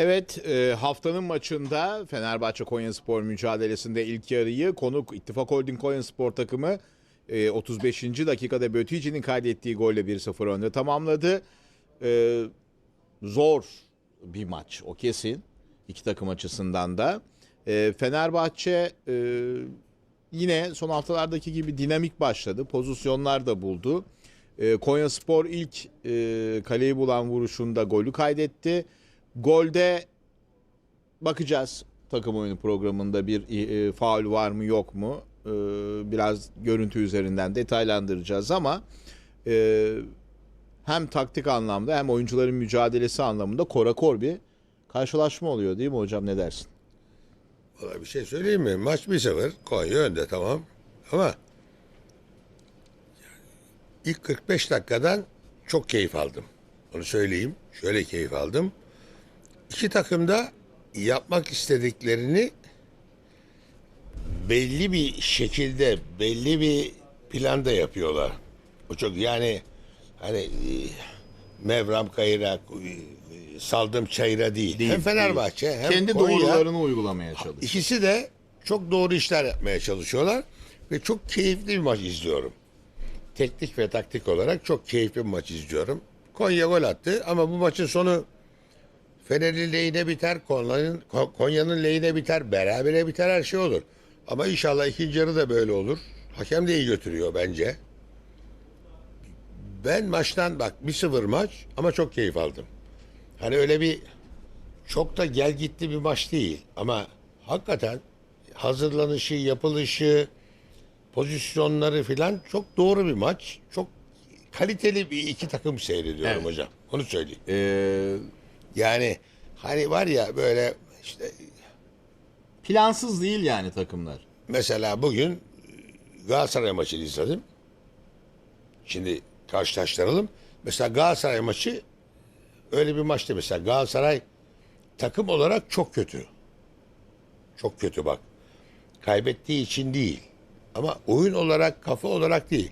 Evet e, haftanın maçında Fenerbahçe Konyaspor mücadelesinde ilk yarıyı konuk İttifak Holding Konyaspor takımı e, 35. dakikada Bötici'nin kaydettiği golle 1-0 önde tamamladı. E, zor bir maç o kesin iki takım açısından da. E, Fenerbahçe e, yine son haftalardaki gibi dinamik başladı. Pozisyonlar da buldu. E, Konyaspor ilk e, kaleyi bulan vuruşunda golü kaydetti. Golde bakacağız takım oyunu programında bir e, faul var mı yok mu E, biraz görüntü üzerinden detaylandıracağız ama e, hem taktik anlamda hem oyuncuların mücadelesi anlamında korakor bir karşılaşma oluyor değil mi hocam ne dersin? Valla bir şey söyleyeyim mi? Maç 1-0. Konya önde tamam. Ama ilk 45 dakikadan çok keyif aldım. Onu söyleyeyim. Şöyle keyif aldım. İki takım da yapmak istediklerini belli bir şekilde, belli bir planda yapıyorlar. O çok yani hani Mevram Kayıra, saldım çayıra değil. Değil, hem Fenerbahçe hem Kendi Konya, doğrularını uygulamaya çalışıyor. İkisi de çok doğru işler yapmaya çalışıyorlar ve çok keyifli bir maç izliyorum. Teknik ve taktik olarak çok keyifli bir maç izliyorum. Konya gol attı ama bu maçın sonu Fener'in lehine biter, Konya'nın Ko- Konya'nın lehine biter, berabere biter her şey olur. Ama inşallah ikinci yarı da böyle olur. Hakem de iyi götürüyor bence. Ben maçtan bak 1-0 maç ama çok keyif aldım. Hani öyle bir çok da gel gitti bir maç değil ama hakikaten hazırlanışı, yapılışı, pozisyonları filan çok doğru bir maç. Çok kaliteli bir iki takım seyrediyorum Evet. hocam. Onu söyleyeyim. E, Yani hani var ya böyle işte plansız değil yani takımlar. mesela bugün Galatasaray maçını izledim. Şimdi karşılaştıralım. Mesela Galatasaray maçı öyle bir maçtı mesela. Galatasaray takım olarak çok kötü. Çok kötü bak. Kaybettiği için değil. Ama oyun olarak, kafa olarak değil.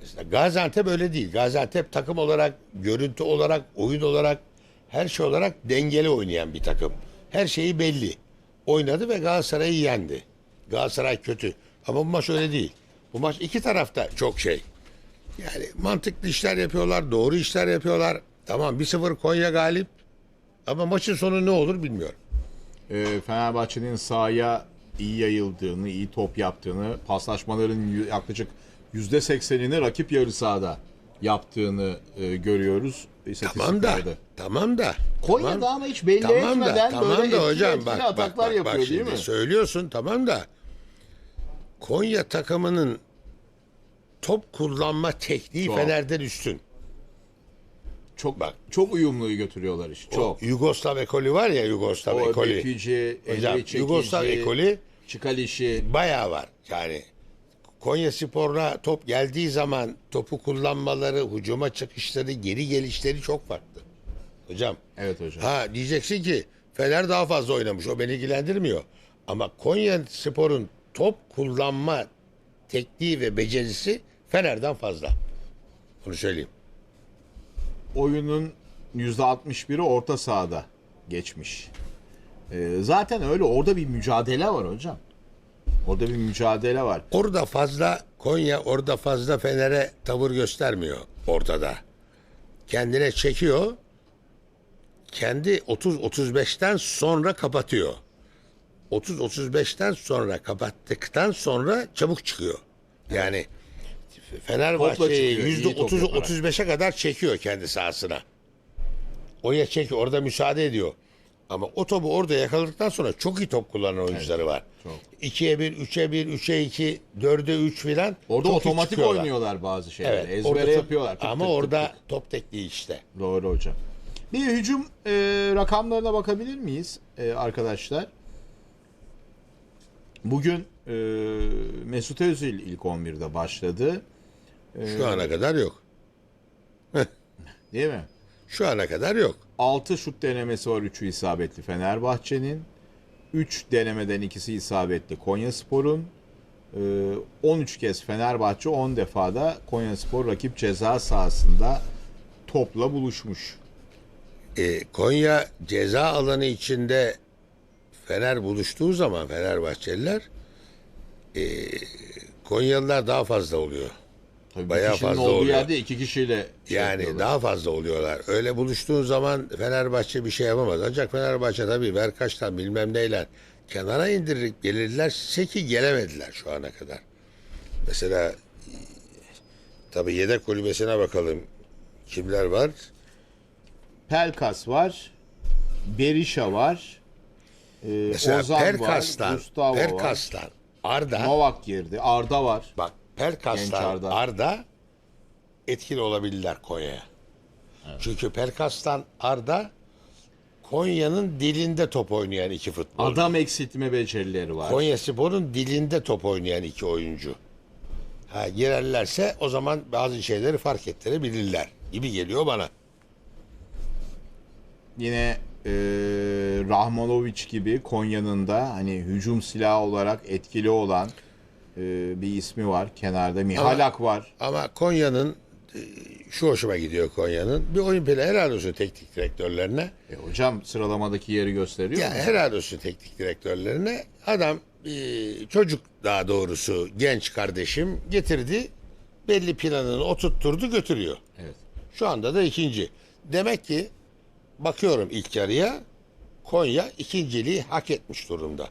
Mesela Gaziantep öyle değil. Gaziantep takım olarak, görüntü olarak, oyun olarak, her şey olarak dengeli oynayan bir takım. Her şeyi belli. Oynadı ve Galatasaray'ı yendi. Galatasaray kötü. Ama bu maç öyle değil. Bu maç iki tarafta çok şey. Yani mantıklı işler yapıyorlar, doğru işler yapıyorlar. Tamam 1-0 Konya galip. Ama maçın sonu ne olur bilmiyorum. e, Fenerbahçe'nin sahaya iyi yayıldığını, iyi top yaptığını, paslaşmaların yaklaşık %80'ini rakip yarı sahada yaptığını e, görüyoruz Tamam da, tamam da. Konya'da tamam. ama hiç belli Tamam da, etmeden tamam böyle da etkili hocam etkili bak, bak, ataklar bak, yapıyor bak değil mi? Söylüyorsun tamam da Konya takımının top kullanma tekniği Çok. Fener'den üstün. Çok Bak. çok uyumluyu götürüyorlar iş. Çok. Yugoslav ekolü var ya Yugoslav O ekolü. Bekici, Hocam Emre Yugoslav Çekici, ekolü Çıkalişi. bayağı var. Yani Konya Spor'una top geldiği zaman topu kullanmaları, hücuma çıkışları, geri gelişleri çok farklı. Hocam Evet hocam. Ha diyeceksin ki Fener daha fazla oynamış. O beni ilgilendirmiyor. Ama Konya Spor'un top kullanma tekniği ve becerisi Fener'den fazla. Bunu söyleyeyim. Oyunun %61'i orta sahada geçmiş. Ee, zaten öyle orada bir mücadele var hocam. Orada bir mücadele var. Orada fazla Konya orada fazla Fener'e tavır göstermiyor ortada. Kendine çekiyor. Kendi 30-35'ten sonra kapatıyor. 30-35'ten sonra kapattıktan sonra çabuk çıkıyor. Yani Fenerbahçe'yi çıkıyor, iyi top yaparak. %30-35'e kadar çekiyor kendi sahasına. Oraya çekiyor, orada müsaade ediyor. Ama o topu orada yakaladıktan sonra çok iyi top kullanan oyuncuları var. çok. 2'ye 1, 3'e 1, 3'e 2, 4'e 3 filan. Orada çok iyi otomatik çıkıyorlar. oynuyorlar bazı şeyleri. Evet, Ezbere orada çok- yapıyorlar. Tık Ama tık tık orada tık. top tekniği işte. Doğru hocam. Bir hücum e, rakamlarına bakabilir miyiz e, arkadaşlar? Bugün e, Mesut Özil ilk 11'de başladı. Şu ana kadar yok. Değil mi? Şu ana kadar yok. 6 şut denemesi var 3'ü isabetli Fenerbahçe'nin. 3 denemeden ikisi isabetli Konyaspor'un. Ee, 13 kez Fenerbahçe 10 defada Konyaspor rakip ceza sahasında topla buluşmuş. e, Konya ceza alanı içinde Fener buluştuğu zaman Fenerbahçeliler e, Konyalılar daha fazla oluyor. Tabii Bayağı fazla olduğu oluyor. yerde iki kişiyle şey Yani yapıyorlar. daha fazla oluyorlar. Öyle buluştuğun zaman Fenerbahçe bir şey yapamaz. Ancak Fenerbahçe tabii ver kaçtan bilmem neyle kenara indirip gelirlerse ki gelemediler şu ana kadar. Mesela e, tabii yedek kulübesine bakalım. Kimler var? Pelkas var. Berisha var. Ee, Mesela Ozan Perkas'tan, var. Gustavo var. Perkas'tan Arda Novak girdi. Arda var. bak Perkas'tan Arda. Arda etkili olabilirler Konya'ya. Çünkü Perkas'tan Arda Konya'nın dilinde top oynayan iki futbolcu. Adam eksiltme becerileri var. Konya Spor'un dilinde top oynayan iki oyuncu. Ha, girerlerse o zaman bazı şeyleri fark ettirebilirler gibi geliyor bana. Yine e, Rahmanovic gibi Konya'nın da hani hücum silahı olarak etkili olan e, bir ismi var kenarda. Mihalak var. Ama Konya'nın e, şu hoşuma gidiyor Konya'nın. Bir oyun planı helal olsun teknik direktörlerine. E, hocam sıralamadaki yeri gösteriyor Ya mu? helal olsun teknik direktörlerine. Adam e, çocuk daha doğrusu genç kardeşim getirdi. Belli planını oturtturdu götürüyor. Evet. Şu anda da ikinci. Demek ki bakıyorum ilk yarıya Konya ikinciliği hak etmiş durumda.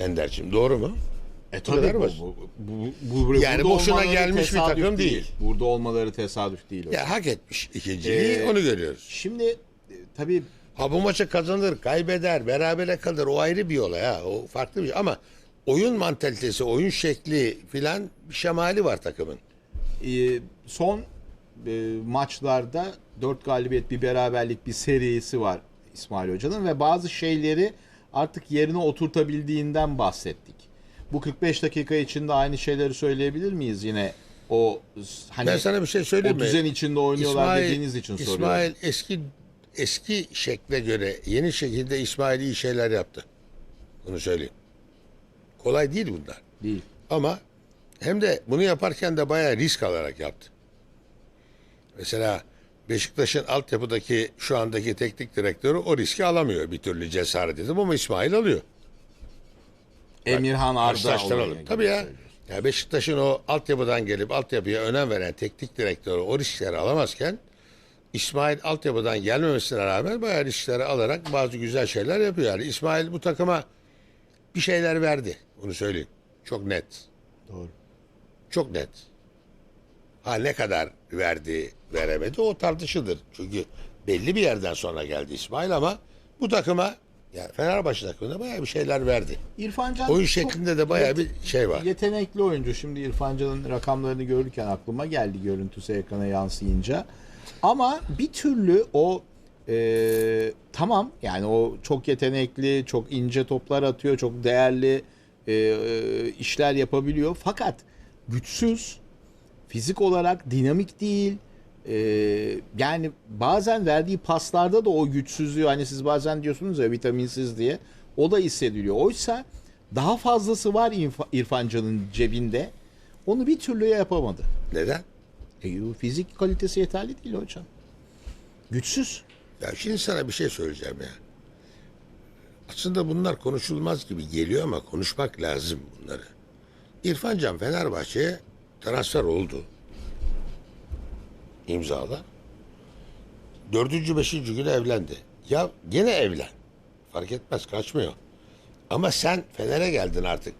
Ender'cim doğru mu? E tabii bu, basit. bu, bu, bu- Yani burada boşuna gelmiş bir takım değil. Burada olmaları tesadüf değil. hocam. Ya hak etmiş ikinciliği Ee, onu görüyoruz. Şimdi e, tabii Ha bu maçı kazanır, kaybeder, berabere kalır o ayrı bir olay ha. O farklı bir şey. Ama oyun mantalitesi, oyun şekli filan bir şemali var takımın. e, son e, maçlarda 4 galibiyet bir beraberlik bir serisi var İsmail Hoca'nın ve bazı şeyleri artık yerine oturtabildiğinden bahsettik. Bu 45 dakika içinde aynı şeyleri söyleyebilir miyiz yine o hani Ben sana bir şey söyleyeyim o mi? düzen içinde oynuyorlar dediğiniz için soruyorum. İsmail eski eski şekle göre yeni şekilde İsmail iyi şeyler yaptı. Bunu söyleyeyim. Kolay değil bunlar. Değil. Ama hem de bunu yaparken de bayağı risk alarak yaptı. Mesela Beşiktaş'ın altyapıdaki şu andaki teknik direktörü o riski alamıyor bir türlü cesaret edip ama İsmail alıyor. Emirhan Arda Karşılaştıralım. Tabii ya. ya. Beşiktaş'ın o altyapıdan gelip altyapıya önem veren teknik direktörü o riskleri alamazken İsmail altyapıdan gelmemesine rağmen bayağı riskleri alarak bazı güzel şeyler yapıyor. Yani İsmail bu takıma bir şeyler verdi. Bunu söyleyeyim. Çok net. Doğru. Çok net. Ha ne kadar verdi, veremedi o tartışılır. Çünkü belli bir yerden sonra geldi İsmail ama bu takıma yani Fenerbahçe takımına bayağı bir şeyler verdi. İrfan Can Oyun şeklinde de bayağı bir şey var. Yetenekli oyuncu. Şimdi İrfan Can'ın rakamlarını görürken aklıma geldi görüntüsü ekrana yansıyınca. Ama bir türlü o e, tamam yani o çok yetenekli, çok ince toplar atıyor, çok değerli e, e, işler yapabiliyor. Fakat güçsüz, fizik olarak dinamik değil. E, yani bazen verdiği paslarda da o güçsüzlüğü hani siz bazen diyorsunuz ya vitaminsiz diye o da hissediliyor. Oysa daha fazlası var İrfa- İrfan Can'ın cebinde. Onu bir türlü yapamadı. Neden? E, fizik kalitesi yeterli değil hocam. Güçsüz. Ya şimdi sana bir şey söyleyeceğim ya. Aslında bunlar konuşulmaz gibi geliyor ama konuşmak lazım bunları. İrfan Can Fenerbahçe'ye transfer oldu. İmzala. Dördüncü, beşinci günü evlendi. Ya gene evlen. Fark etmez kaçmıyor. Ama sen Fener'e geldin artık.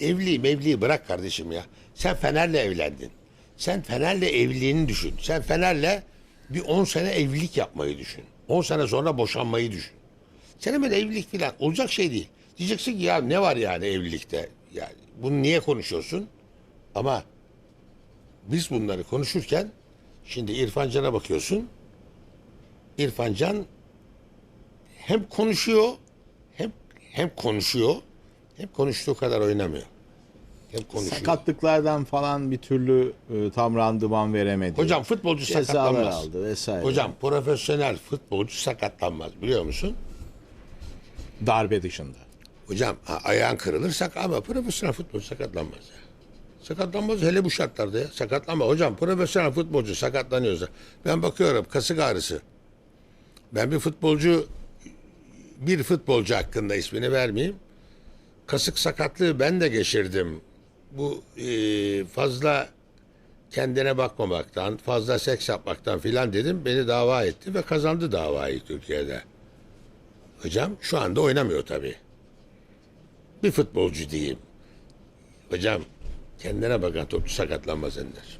Evliliği mevliyi bırak kardeşim ya. Sen Fener'le evlendin. Sen Fener'le evliliğini düşün. Sen Fener'le bir 10 sene evlilik yapmayı düşün. 10 sene sonra boşanmayı düşün. Sen hemen evlilik falan olacak şey değil. Diyeceksin ki ya ne var yani evlilikte? Yani bunu niye konuşuyorsun? Ama biz bunları konuşurken şimdi İrfan Can'a bakıyorsun. İrfan Can hem konuşuyor hem hem konuşuyor hem konuştuğu kadar oynamıyor. Hem konuşuyor. Sakatlıklardan falan bir türlü e, tam randıman veremedi. Hocam futbolcu cezalar sakatlanmaz. aldı vesaire. Hocam profesyonel futbolcu sakatlanmaz biliyor musun? darbe dışında. Hocam ha, ayağın kırılırsak ama profesyonel futbolcu sakatlanmaz ya. Sakatlanmaz hele bu şartlarda ya. Sakatlanma. Hocam profesyonel futbolcu sakatlanıyorsa ben bakıyorum kasık ağrısı. Ben bir futbolcu bir futbolcu hakkında ismini vermeyeyim. Kasık sakatlığı ben de geçirdim. Bu e, fazla kendine bakmamaktan, fazla seks yapmaktan filan dedim. Beni dava etti ve kazandı davayı Türkiye'de. Hocam şu anda oynamıyor tabii. Bir futbolcu diyeyim. Hocam kendine bakan topçu sakatlanmaz Ender.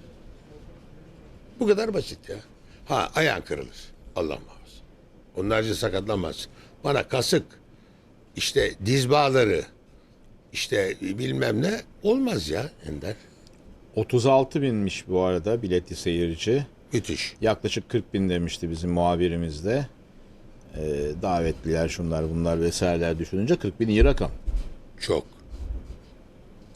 Bu kadar basit ya. Ha ayağın kırılır. Allah muhafaza. Onlarca sakatlanmaz. Bana kasık, işte diz bağları, işte bilmem ne olmaz ya Ender. 36 binmiş bu arada biletli seyirci. Müthiş. Yaklaşık 40 bin demişti bizim muhabirimiz de. Ee, davetliler şunlar bunlar vesaireler düşününce 40 bin iyi rakam. Çok.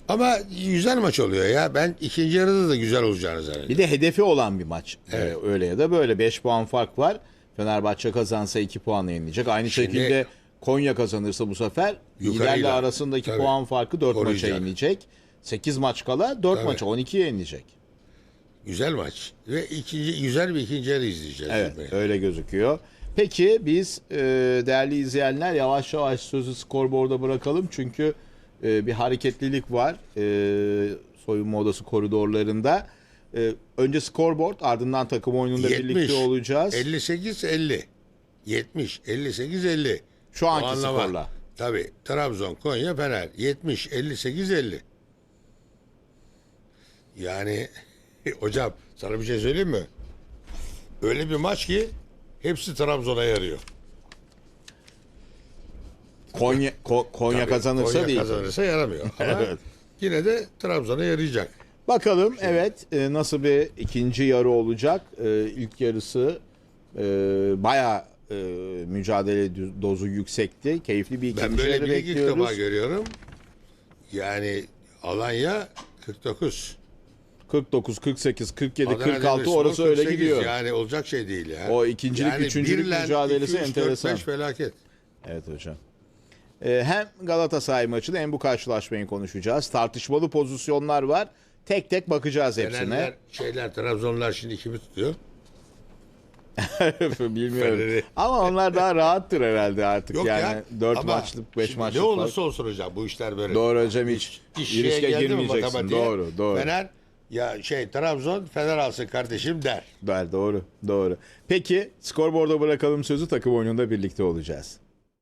Ama güzel maç oluyor ya. Ben ikinci yarıda da güzel olacağını zannediyorum. Bir de hedefi olan bir maç. Evet. Ee, öyle ya da böyle 5 puan fark var. Fenerbahçe kazansa 2 puanla yenilecek. Aynı Şimdi- şekilde Konya kazanırsa bu sefer liderle arasındaki Tabii. puan farkı 4 maça Koruyacak. yenilecek. 8 maç kala 4 Tabii. maça 12'ye yenilecek. Güzel maç. Ve ikinci, güzel bir ikinci yarı izleyeceğiz. Evet öyle gözüküyor. Peki biz e, değerli izleyenler yavaş yavaş sözü skorboarda bırakalım. Çünkü e, bir hareketlilik var e, soyunma odası koridorlarında. E, önce scoreboard ardından takım oyununda 70, birlikte olacağız. 58 50. 70 58 50. Şu anki Puanlama. skorla. Tabii. Trabzon, Konya, Fener 70 58 50. Yani hocam sana bir şey söyleyeyim mi? Öyle bir maç ki hepsi Trabzon'a yarıyor. Konya, Ko- Konya Tabii, kazanırsa Konya değil. kazanırsa yaramıyor. Ama Evet. yine de Trabzon'a yarayacak. Bakalım evet e, nasıl bir ikinci yarı olacak. E, ilk yarısı e, bayağı e, mücadele do- dozu yüksekti. Keyifli bir Ben ikinci böyle yarı bir lig ilk bekliyoruz. defa görüyorum. Yani Alanya 49. 49, 48, 47, Adana 46 Demirspor orası öyle 48. gidiyor. Yani olacak şey değil ya. O ikincilik, üçüncülük mücadelesi enteresan. beş felaket. Evet hocam. E, hem Galatasaray maçını hem bu karşılaşmayı konuşacağız. Tartışmalı pozisyonlar var. Tek tek bakacağız hepsine. Fenerler, şeyler, Trabzonlar şimdi kimi tutuyor? Bilmiyorum. Fener'i. Ama onlar daha rahattır herhalde artık. Yok yani ya. 4 Ama maçlık, 5 şimdi maçlık. Ne olursa olsun hocam bu işler böyle. Doğru hocam hiç İş mi girmeyeceksin. Doğru, doğru. Fener ya şey Trabzon Fener alsın kardeşim der. Der, doğru, doğru. Peki skorboarda bırakalım sözü takım oyununda birlikte olacağız.